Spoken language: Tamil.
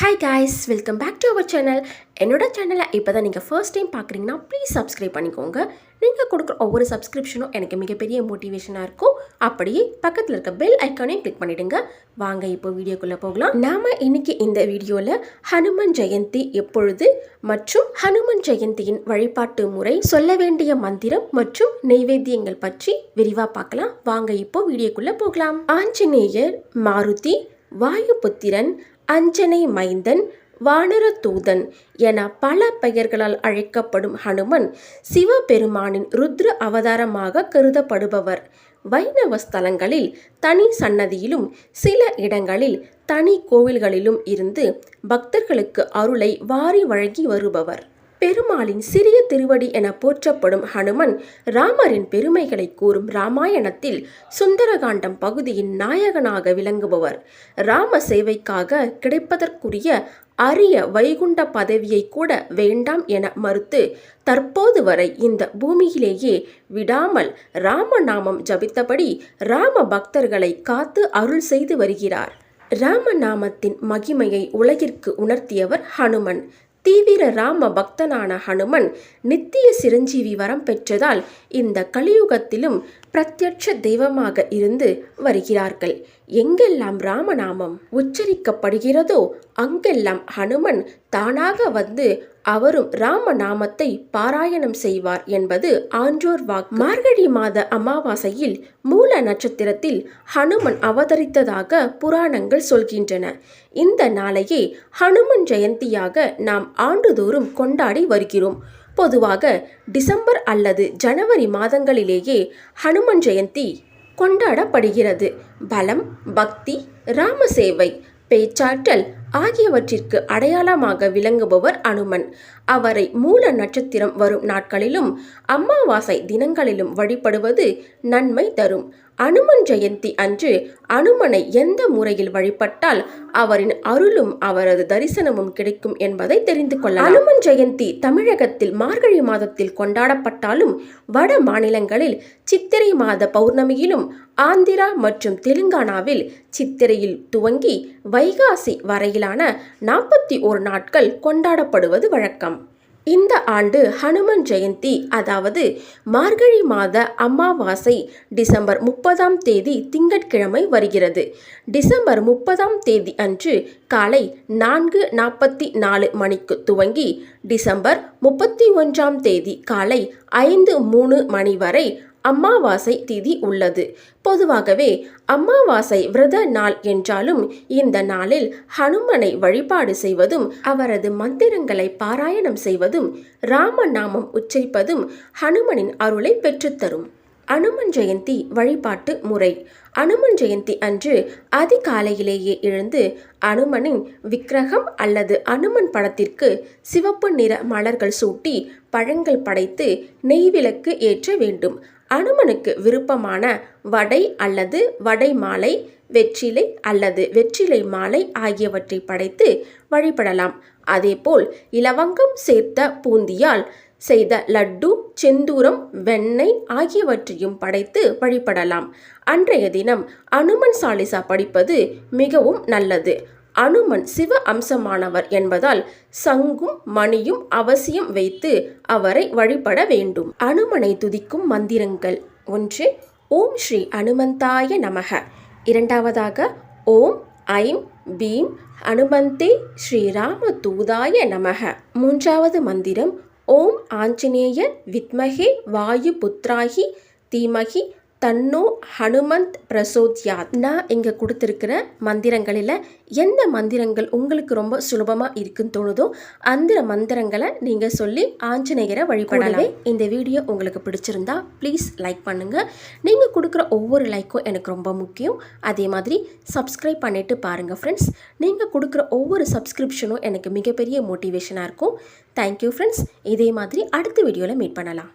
Hi guys welcome back to our channel என்னோட சேனலை இப்போ தான் நீங்கள் ஃபர்ஸ்ட் டைம் பார்க்குறீங்கன்னா ப்ளீஸ் சப்ஸ்கிரைப் பண்ணிக்கோங்க. நீங்கள் கொடுக்குற ஒவ்வொரு சப்ஸ்கிரிப்ஷனும் எனக்கு மிகப்பெரிய மோட்டிவேஷனாக இருக்கும். அப்படியே பக்கத்தில் இருக்க பெல் ஐக்கானையும் கிளிக் பண்ணிடுங்க. வாங்க இப்போ வீடியோக்குள்ளே போகலாம். நாம் இன்றைக்கி இந்த வீடியோவில் ஹனுமன் ஜெயந்தி எப்பொழுது மற்றும் ஹனுமன் ஜெயந்தியின் வழிபாட்டு முறை சொல்ல வேண்டிய மந்திரம் மற்றும் நெய்வேத்தியங்கள் பற்றி விரிவாக பார்க்கலாம். வாங்க இப்போ வீடியோக்குள்ளே போகலாம். ஆஞ்சநேயர் மாருதி வாயுபுத்திரன் அஞ்சனை மைந்தன் வானரதூதன் என பல பெயர்களால் அழைக்கப்படும் ஹனுமன் சிவபெருமானின் ருத்ர அவதாரமாக கருதப்படுபவர். வைணவ ஸ்தலங்களில் தனி சன்னதியிலும் சில இடங்களில் தனி கோவில்களிலும் இருந்து பக்தர்களுக்கு அருளை வாரி வழங்கி வருபவர். பெருமாளின் சிறிய திருவடி என போற்றப்படும் ஹனுமன் ராமரின் பெருமைகளை கூறும் ராமாயணத்தில் சுந்தரகாண்டம் பகுதியின் நாயகனாக விளங்குபவர். ராம சேவைக்காக கிடைப்பதற்குரிய அரிய வைகுண்ட பதவியை கூட வேண்டாம் என மறுத்து தற்போது வரை இந்த பூமியிலேயே விடாமல் ராமநாமம் ஜபித்தபடி ராம பக்தர்களை காத்து அருள் செய்து வருகிறார். ராமநாமத்தின் மகிமையை உலகிற்கு உணர்த்தியவர் ஹனுமன். தீவிர ராம பக்தனான ஹனுமன் நித்திய சிரஞ்சீவி வரம் பெற்றதால் இந்த கலியுகத்திலும் பிரத்யட்ச தெய்வமாக இருந்து வருகிறார்கள். எங்கெல்லாம் ராமநாமம் உச்சரிக்கப்படுகிறதோ அங்கெல்லாம் ஹனுமன் தானாக வந்து அவரும் ராம நாமத்தை பாராயணம் செய்வார் என்பது ஆன்றோர் வாக்கு. மார்கழி மாத அமாவாசையில் மூல நட்சத்திரத்தில் ஹனுமன் அவதரித்ததாக புராணங்கள் சொல்கின்றன. இந்த நாளையே ஹனுமன் ஜெயந்தியாக நாம் ஆண்டுதோறும் கொண்டாடி வருகிறோம். பொதுவாக டிசம்பர் அல்லது ஜனவரி மாதங்களிலேயே ஹனுமன் ஜெயந்தி கொண்டாடப்படுகிறது. பலம் பக்தி ராமசேவை பேச்சாற்றல் ஆகியவற்றிற்கு அடையாளமாக விளங்குபவர் அனுமன். அவரை மூல நட்சத்திரம் வரும் நாட்களிலும் அமாவாசை தினங்களிலும் வழிபடுவது நன்மை தரும். அனுமன் ஜெயந்தி அன்று அனுமனை எந்த முறையில் வழிபட்டால் அவரின் அருளும் அவரது தரிசனமும் கிடைக்கும் என்பதை தெரிந்து கொள்ள அனுமன் ஜெயந்தி தமிழகத்தில் மார்கழி மாதத்தில் கொண்டாடப்பட்டாலும் வட மாநிலங்களில் சித்திரை மாத பௌர்ணமியிலும் ஆந்திரா மற்றும் தெலுங்கானாவில் சித்திரையில் துவங்கி வைகாசி வரையிலான நாற்பத்தி ஒரு நாட்கள் கொண்டாடப்படுவது வழக்கம். இந்த ஆண்டு ஹனுமன் ஜெயந்தி அதாவது மார்கழி மாத அமாவாசை டிசம்பர் முப்பதாம் தேதி திங்கட்கிழமை வருகிறது. டிசம்பர் முப்பதாம் தேதி அன்று காலை நான்கு நாற்பத்தி நாலு மணிக்கு துவங்கி டிசம்பர் முப்பத்தி ஒன்றாம் தேதி காலை ஐந்து மூணு மணி வரை அமாவாசை திதி உள்ளது. பொதுவாகவே அமாவாசை விரத நாள் என்றாலும் இந்த நாளில் ஹனுமனை வழிபாடு செய்வதும் அவரது மந்திரங்களை பாராயணம் செய்வதும் ராமநாமம் உச்சரிப்பதும் ஹனுமனின் அருளை பெற்றுத்தரும் அனுமன் ஜெயந்தி வழிபாட்டு முறை. அனுமன் ஜெயந்தி அன்று அதிகாலையிலேயே எழுந்து அனுமனின் விக்கிரகம் அல்லது அனுமன் படத்திற்கு சிவப்பு நிற மலர்கள் சூட்டி பழங்கள் படைத்து நெய்விளக்கு ஏற்ற வேண்டும். அனுமனுக்கு விருப்பமான வடை அல்லது வடை மாலை வெற்றிலை அல்லது வெற்றிலை மாலை ஆகியவற்றை படைத்து வழிபடலாம். அதேபோல் இலவங்கம் சேர்த்த பூந்தியால் செய்த லட்டு செந்தூரம் வெண்ணெய் ஆகியவற்றையும் படைத்து வழிபடலாம். அன்றைய தினம் அனுமன் சாலிசா படிப்பது மிகவும் நல்லது. அனுமன் சிவ அம்சமானவர் என்பதால் சங்கும் மணியும் அவசியம் வைத்து அவரை வழிபட வேண்டும். அனுமனை துதிக்கும் மந்திரங்கள் ஒன்று ஓம் ஸ்ரீ அனுமந்தாய நமக. இரண்டாவதாக ஓம் ஐம் பீம் அனுமந்தே ஸ்ரீராம தூதாய நமக. மூன்றாவது மந்திரம் ஓம் ஆஞ்சநேய வித்மகே வாயு புத்ராகி தீமகி தன்னோ ஹனுமந்த் பிரசோத்யாத் நான் இங்கே கொடுத்துருக்கிற மந்திரங்களில் எந்த மந்திரங்கள் உங்களுக்கு ரொம்ப சுலபமாக இருக்குன்னு தோணுதோ அந்த மந்திரங்களை நீங்கள் சொல்லி ஆஞ்சநேயரை வழிபடவே இந்த வீடியோ உங்களுக்கு பிடிச்சிருந்தா ப்ளீஸ் லைக் பண்ணுங்கள் நீங்கள் கொடுக்குற ஒவ்வொரு லைக்கும் எனக்கு ரொம்ப முக்கியம். அதே மாதிரி சப்ஸ்கிரைப் பண்ணிவிட்டு பாருங்கள் ஃப்ரெண்ட்ஸ் நீங்கள் கொடுக்குற ஒவ்வொரு சப்ஸ்கிரிப்ஷனும் எனக்கு மிகப்பெரிய மோட்டிவேஷனாக இருக்கும். தேங்க்யூ ஃப்ரெண்ட்ஸ் இதே மாதிரி அடுத்த வீடியோவில் மீட் பண்ணலாம்.